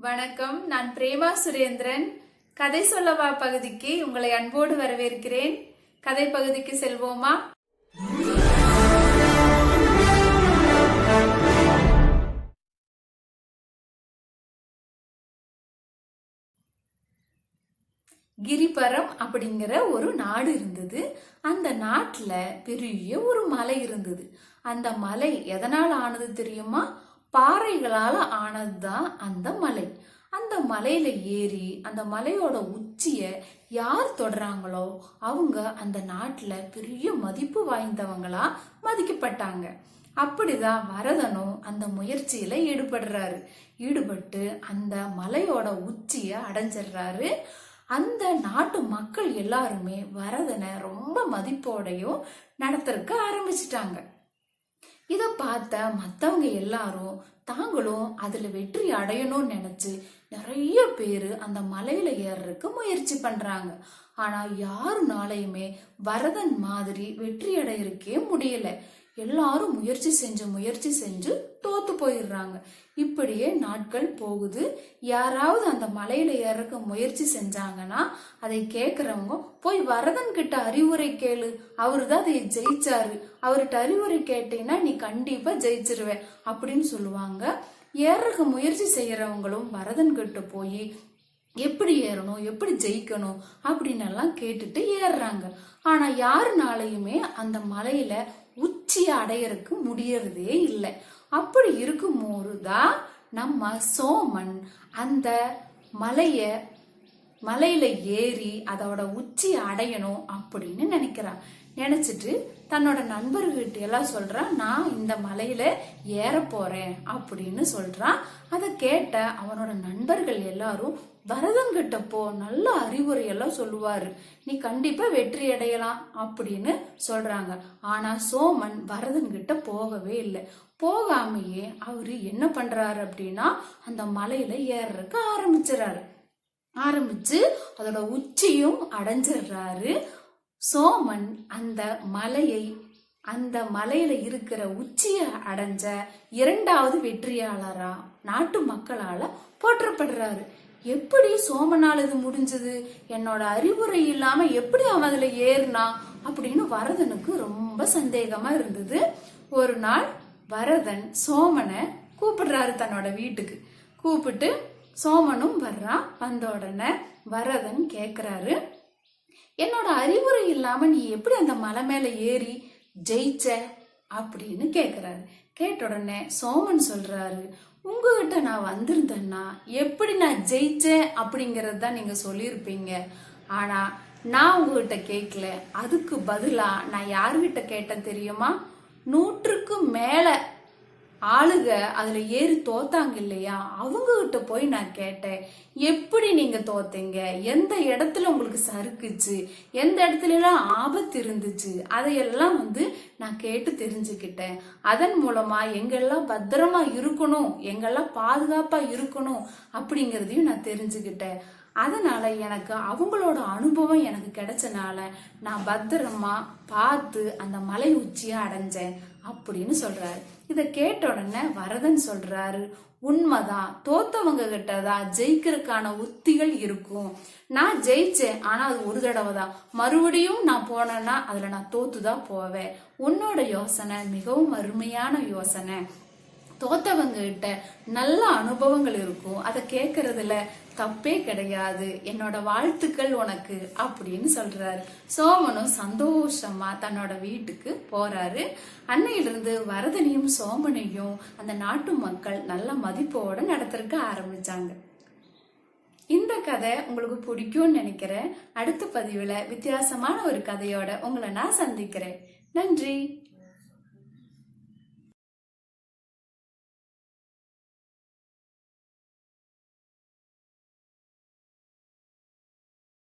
வணக்கம். நான் பிரேமா சுரேந்திரன். கதை சொல்லவா பகுதிக்கு உங்களை அன்போடு வரவேற்கிறேன். கதை பகுதிக்கு செல்வோமா? கிரிபரம் அப்படிங்கிற ஒரு நாடு இருந்தது. அந்த நாட்டுல பெரிய ஒரு மலை இருந்தது. அந்த மலை எதனால் ஆனது தெரியுமா? பாறைகளால் ஆனதுதான் அந்த மலை. அந்த மலையில ஏறி அந்த மலையோட உச்சியை யார் தொடுறாங்களோ அவங்க அந்த நாட்டில் பெரிய மதிப்பு வாய்ந்தவங்களா மதிக்கப்பட்டாங்க. அப்படிதான் வரதனும் அந்த முயற்சியில ஈடுபடுறாரு. ஈடுபட்டு அந்த மலையோட உச்சியை அடைஞ்சிடுறாரு. அந்த நாட்டு மக்கள் எல்லாருமே வரதனை ரொம்ப மதிப்போடையும் நடத்துறதுக்கு ஆரம்பிச்சிட்டாங்க. இதை பார்த்த மற்றவங்க எல்லாரும் தாங்களும் அதில் வெற்றி அடையணும்னு நினச்சி நிறைய பேர் அந்த மலையில் ஏறுறதுக்கு முயற்சி பண்ணுறாங்க ஆனால் யாருனாலையுமே வரதன் மாதிரி வெற்றி அடையிறக்கே முடியல. எல்லாரும் முயற்சி செஞ்சு முயற்சி செஞ்சு தோத்து போயிடுறாங்க. இப்படியே நாட்கள் போகுது. யாராவது அந்த மலையில ஏறக்க முயற்சி செஞ்சாங்கன்னா அதை கேட்கறவங்க போய் வரதன் கிட்ட அறிவுரை கேளு. அவரு தான் அதை ஜெயிச்சாரு. அவர்கிட்ட அறிவுரை கேட்டீங்கன்னா நீ கண்டிப்பா ஜெயிச்சிருவ. அப்படின்னு சொல்லுவாங்க. ஏறக்க முயற்சி செய்யறவங்களும் வரதன் கிட்ட போய் எப்படி ஏறணும்? எப்படி ஜெயிக்கணும்? அப்படின்னு எல்லாம் கேட்டுட்டு ஏறுறாங்க. ஆனா யாருனாலையுமே அந்த மலையில உச்சியை அடையறதுக்கு முடியறதே இல்லை. அப்படி இருக்கும்போது தான் நம்ம சோமன் அந்த மலையை மலையில ஏறி அதோட உச்சி அடையணும் அப்படின்னு நினைக்கிறான் நினைச்சிட்டு தன்னோட நண்பர்கிட்ட எல்லாம் சொல்றான் நான் இந்த மலையில ஏற போறேன் அப்படின்னு சொல்றான் அதை கேட்ட அவனோட நண்பர்கள் எல்லாரும் வரதங்கிட்ட போ நல்ல அறிவுரை எல்லாம் சொல்லுவாரு. நீ கண்டிப்பா வெற்றி அடையலாம் அப்படின்னு சொல்றாங்க. ஆனா சோமன் வரதன்கிட்ட போகவே இல்லை. போகாமையே அவரு என்ன பண்றாரு அப்படின்னா அந்த மலையில ஏறறதுக்கு ஆரம்பிச்சிடறாரு. ஆரம்பிச்சு அதோட உச்சியும் அடைஞ்சிடுறாரு. சோமன் அந்த மலையை அந்த மலையில இருக்கிற உச்சியை அடைஞ்ச இரண்டாவது வெற்றியாளரா நாட்டு மக்களால போற்றப்படுறாரு. எப்படி சோமனால் இது முடிஞ்சது? என்னோட அறிவுரை இல்லாம எப்படி அவன் அதுல ஏறினா அப்படின்னு வரதனுக்கு ரொம்ப சந்தேகமா இருந்தது. ஒரு நாள் வரதன் சோமனை கூப்பிடுறாரு தன்னோட வீட்டுக்கு. கூப்பிட்டு சோமனும் வர்றான் வந்த உடனே வரதன் கேட்குறாரு என்னோட அறிவுரை இல்லாமல் நீ எப்படி அந்த மலை மேலே ஏறி ஜெயிச்ச? அப்படின்னு கேட்குறாரு கேட்ட உடனே சோமன் சொல்கிறாரு உங்ககிட்ட நான் வந்திருந்தேன்னா எப்படி நான் ஜெயித்தேன் அப்படிங்கிறது தான் நீங்கள் சொல்லியிருப்பீங்க. ஆனால் நான் உங்ககிட்ட கேட்கல அதுக்கு பதிலாக நான் யார்கிட்ட கேட்டேன் தெரியுமா? நூற்றுக்கு மேலே ஆளுக அதுல ஏறி தோத்தாங்க இல்லையா? அவங்க கிட்ட போய் நான் கேட்டேன் எப்படி நீங்க தோத்தீங்க? எந்த இடத்துல உங்களுக்கு சறுக்குச்சு? எந்த இடத்துல எல்லாம் ஆபத்து இருந்துச்சு? அதையெல்லாம் வந்து நான் கேட்டு தெரிஞ்சுக்கிட்டேன். அதன் மூலமா எங்கெல்லாம் பத்திரமா இருக்கணும் எங்கெல்லாம் பாதுகாப்பா இருக்கணும் அப்படிங்கிறதையும் நான் தெரிஞ்சுக்கிட்டேன். அதனால எனக்கு அவங்களோட அனுபவம் எனக்கு கிடைச்சனால நான் பத்திரமா பார்த்து அந்த மலை உச்சியை அடைஞ்சேன். அப்படின்னு சொல்றாரு. இதை கேட்ட உடனே வரதன் சொல்றாரு உண்மைதான். தோத்தவங்க கிட்ட தான் ஜெயிக்கிறதுக்கான உத்திகள் இருக்கும். நான் ஜெயிச்சேன் ஆனா அது ஒரு தடவை தான் மறுபடியும் நான் போனேன்னா அதுல நான் தோத்துதான் போவேன். உன்னோட யோசனை மிகவும் அருமையான யோசனை. தோத்தவங்க கிட்ட நல்ல அனுபவங்கள் இருக்கும். அதை கேட்கறதுல தப்பே கிடையாது. என்னோட வாழ்த்துக்கள் உனக்கு அப்படின்னு சொல்றாரு. சோமனும் சந்தோஷமா தன்னோட வீட்டுக்கு போறாரு. அன்னையிலிருந்து வரதனையும் சோமனையும் அந்த நாட்டு மக்கள் நல்ல மதிப்போட நடத்திருக்க ஆரம்பிச்சாங்க. இந்த கதை உங்களுக்கு பிடிக்கும்னு நினைக்கிறேன். அடுத்த பதிவில் வித்தியாசமான ஒரு கதையோட உங்களை நான் சந்திக்கிறேன். நன்றி.